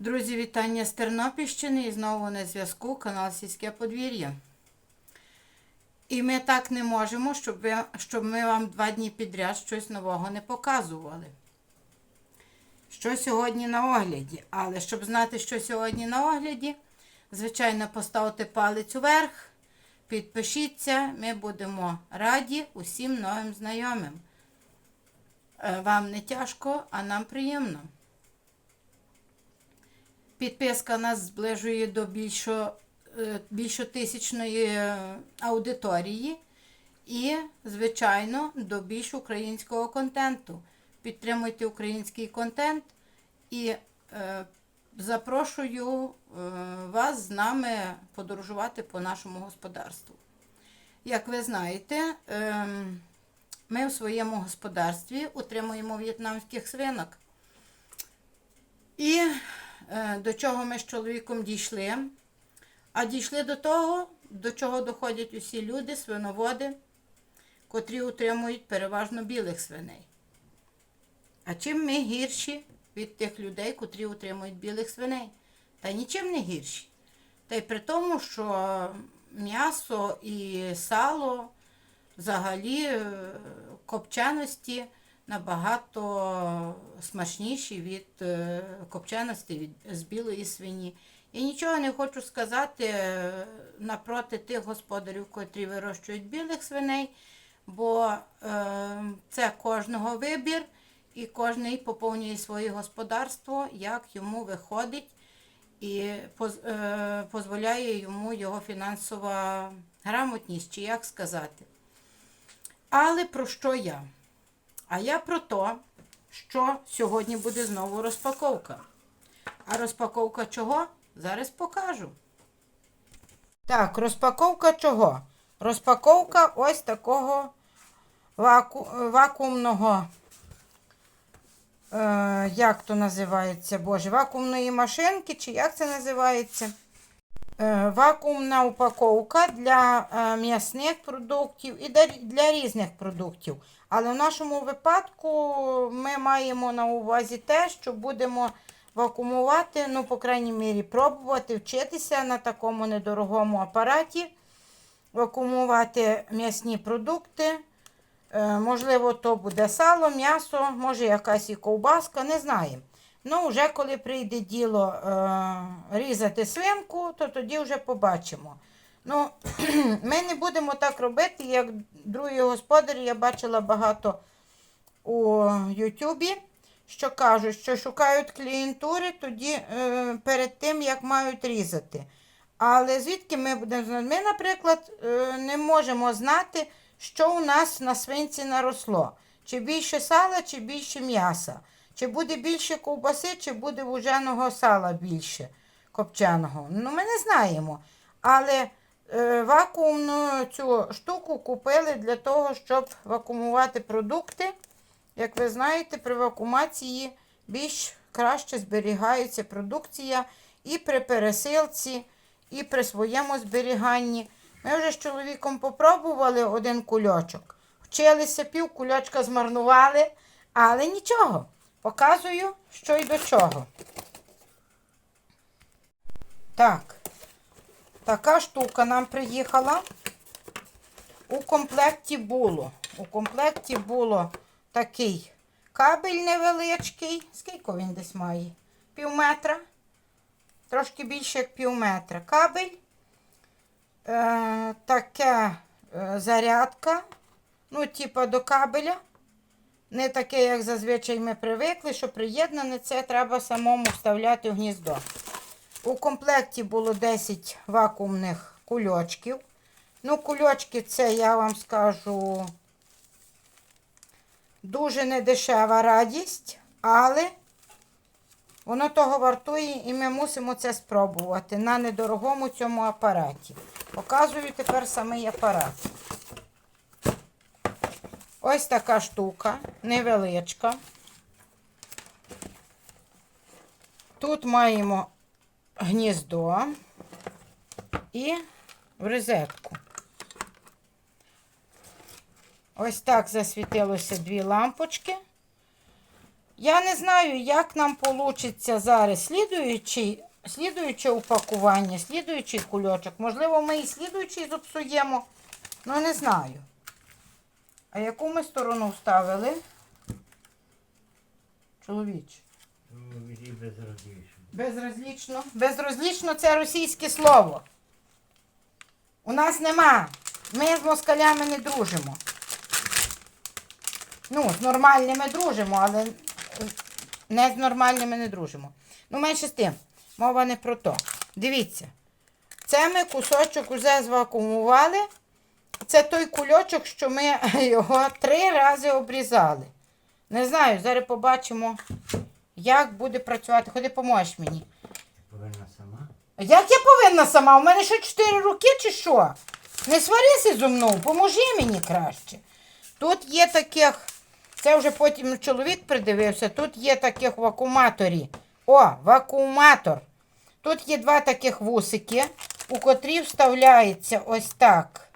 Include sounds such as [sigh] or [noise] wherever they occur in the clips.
Друзі, вітання з Тернопільщини і знову на зв'язку канал Сільське подвір'я. І ми так не можемо, щоб, ви, щоб ми вам два дні підряд щось нового не показували. Що сьогодні на огляді? Але щоб знати, що сьогодні на огляді, звичайно, поставте палець уверх, підпишіться, ми будемо раді усім новим знайомим. Е, Вам не тяжко, а нам приємно. Підписка нас зближує до більшо, е, більшотисячної е, аудиторії і, звичайно, до більш українського контенту. Підтримуйте український контент і е, запрошую е, вас з нами подорожувати по нашому господарству. Як ви знаєте, ем, ми в своєму господарстві утримуємо в'єтнамських свинок. І е, до чого ми з чоловіком дійшли? А дійшли до того, до чого доходять усі люди, свиноводи, котрі утримують переважно білих свиней. А чим ми гірші від тих людей, котрі утримують білих свиней? Та нічим не гірші. Та й при тому, що м'ясо і сало взагалі е, копченості набагато смачніші від е, копченості від, з білої свині. І нічого не хочу сказати е, напроти тих господарів, котрі вирощують білих свиней, бо е, це кожного вибір, і кожний поповнює своє господарство, як йому виходить, і е, дозволяє йому його фінансова грамотність, чи як сказати. Але про що я? А я про те, що сьогодні буде знову розпаковка. А розпаковка чого? Зараз покажу. Так, розпаковка чого? Розпаковка ось такого ваку... вакуумного. Е, як то називається, Боже, вакуумної машинки, чи як це називається? Е, вакуумна упаковка для е, м'ясних продуктів і для- різних продуктів. Але в нашому випадку ми маємо на увазі те, що будемо вакуумувати, ну, по крайній мірі, пробувати вчитися на такому недорогому апараті, вакуумувати м'ясні продукти. Е, можливо, то буде сало, м'ясо, може якась і ковбаска, не знаємо. Ну, вже коли прийде діло е, різати свинку, то тоді вже побачимо. Ну, [clears throat] ми не будемо так робити, як другі господарі. Я бачила багато у Ютубі, що кажуть, що шукають клієнтури тоді е, перед тим, як мають різати. Але звідки ми будемо знати? Ми, наприклад, е, не можемо знати, що у нас на свинці наросло. Чи більше сала, чи більше м'яса. Чи буде більше ковбаси, чи буде вуженого сала більше копченого. Ну, ми не знаємо. Але е, вакуумну цю штуку купили для того, щоб вакуумувати продукти. Як ви знаєте, при вакуумації більш краще зберігається продукція і при пересилці, і при своєму зберіганні. Ми вже з чоловіком попробували один кульочок. Вчилися, пів кульочка змарнували, але нічого. Показую, що й до чого. Так, така штука нам приїхала. У комплекті було. У комплекті було такий кабель невеличкий. Скільки він десь має? Пів метра. Трошки більше як пів метра. Кабель. Е, таке е, зарядка. Ну, типа до кабеля. Не таке, як зазвичай ми привикли, що приєднане це треба самому вставляти в гніздо. У комплекті було 10 вакуумних кульочків. Ну, кульочки це, я вам скажу, дуже недешева радість, але воно того вартує і ми мусимо це спробувати на недорогому цьому апараті. Показую тепер самий апарат. Ось така штука, невеличка. Тут маємо гніздо і в розетку. Ось так засвітилося дві лампочки. Я не знаю, як нам вийде зараз слідуючий, слідуюче упакування, слідуючий кульочок. Можливо, ми і слідуючий зіпсуємо. Ну, не знаю. А яку ми сторону вставили? Чоловіч. Ну, і безразлічно. Безразлічно. Безразлічно це російське слово. У нас нема. Ми з москалями не дружимо. Ну, з нормальними дружимо, але не з нормальними не дружимо. Ну, менше з тим. Мова не про то. Дивіться. Це ми кусочок уже звакуумували. Це той кульочок, що ми [laughs] його три рази обрізали. Не знаю, зараз побачимо, як буде працювати. Ходи, поможеш мені. Повинна сама. Як я повинна сама? У мене що 4 роки чи що? Не сварися зо мною, поможи мені краще. Тут є таких, це вже потім чоловік придивився, тут є таких вакууматорі. О, вакууматор. Тут є два таких вусики, у котрі вставляється ось так.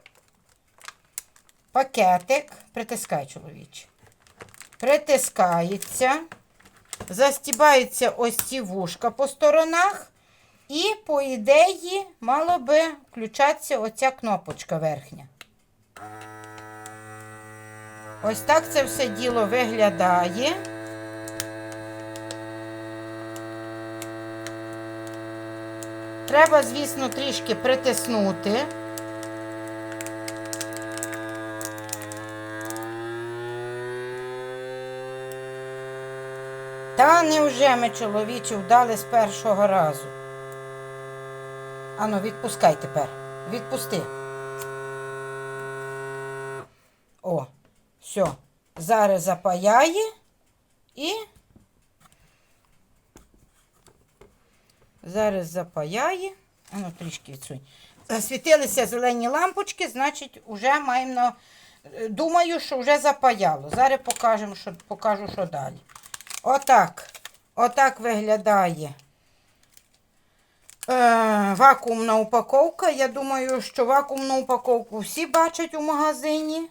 Пакетик. Притискай, чоловіче. Притискається. Застібаються ось ці вушка по сторонах. І, по ідеї, мало би включатися оця кнопочка верхня. Ось так це все діло виглядає. Треба, звісно, трішки притиснути. Та невже ми, чоловічі, вдали з першого разу? Ану, відпускай тепер. Відпусти. О, все. Зараз запаяє і. Зараз запаяє. Ану, трішки відсунь. Засвітилися зелені лампочки, значить, вже маємо. е, Думаю, що вже запаяло. Зараз покажемо, що, покажу, що далі. Отак. Отак виглядає е, вакуумна упаковка. Я думаю, що вакуумну упаковку всі бачать у магазині.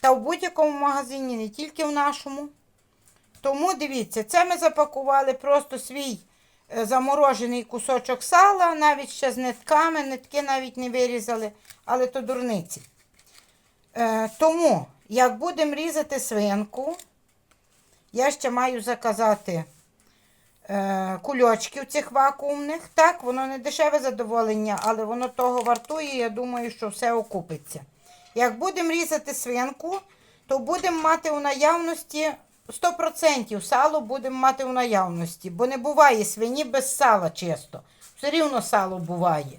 Та в будь-якому магазині, не тільки в нашому. Тому дивіться, це ми запакували просто свій е, заморожений кусочок сала, навіть ще з нитками, нитки навіть не вирізали, але то дурниці. Е, тому, як будемо різати свинку, я ще маю заказати кульочків цих вакуумних. Так, воно не дешеве задоволення, але воно того вартує. Я думаю, що все окупиться. Як будемо різати свинку, то будемо мати у наявності 100% сало будемо мати у наявності, бо не буває свині без сала чисто. Все рівно сало буває.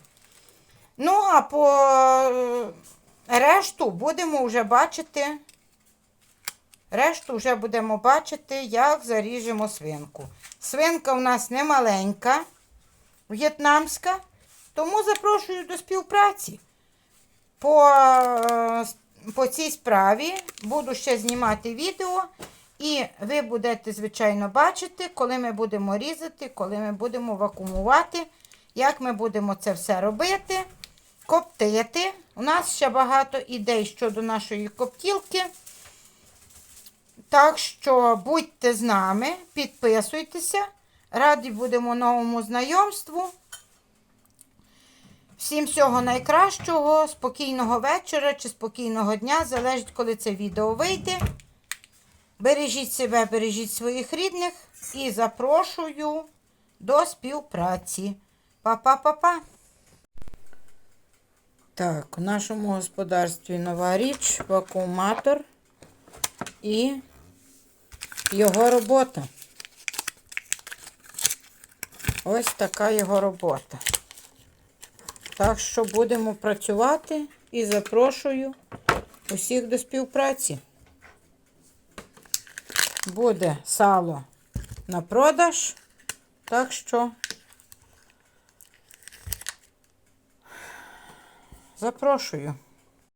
Ну, а по е, решту будемо вже бачити. Решту вже будемо бачити, як заріжемо свинку. Свинка в нас не маленька, в'єтнамська, тому запрошую до співпраці. По, е, по цій справі буду ще знімати відео, і ви будете, звичайно, бачити, коли ми будемо різати, коли ми будемо вакуумувати, як ми будемо це все робити, коптити. У нас ще багато ідей щодо нашої коптілки. Так що будьте з нами, підписуйтеся. Раді будемо новому знайомству. Всім всього найкращого, спокійного вечора чи спокійного дня, залежить, коли це відео вийде. Бережіть себе, бережіть своїх рідних і запрошую до співпраці. Па-па-па-па. Так, в нашому господарстві нова річ, вакууматор і його робота. Ось така його робота. Так що будемо працювати і запрошую усіх до співпраці. Буде сало на продаж, так що запрошую.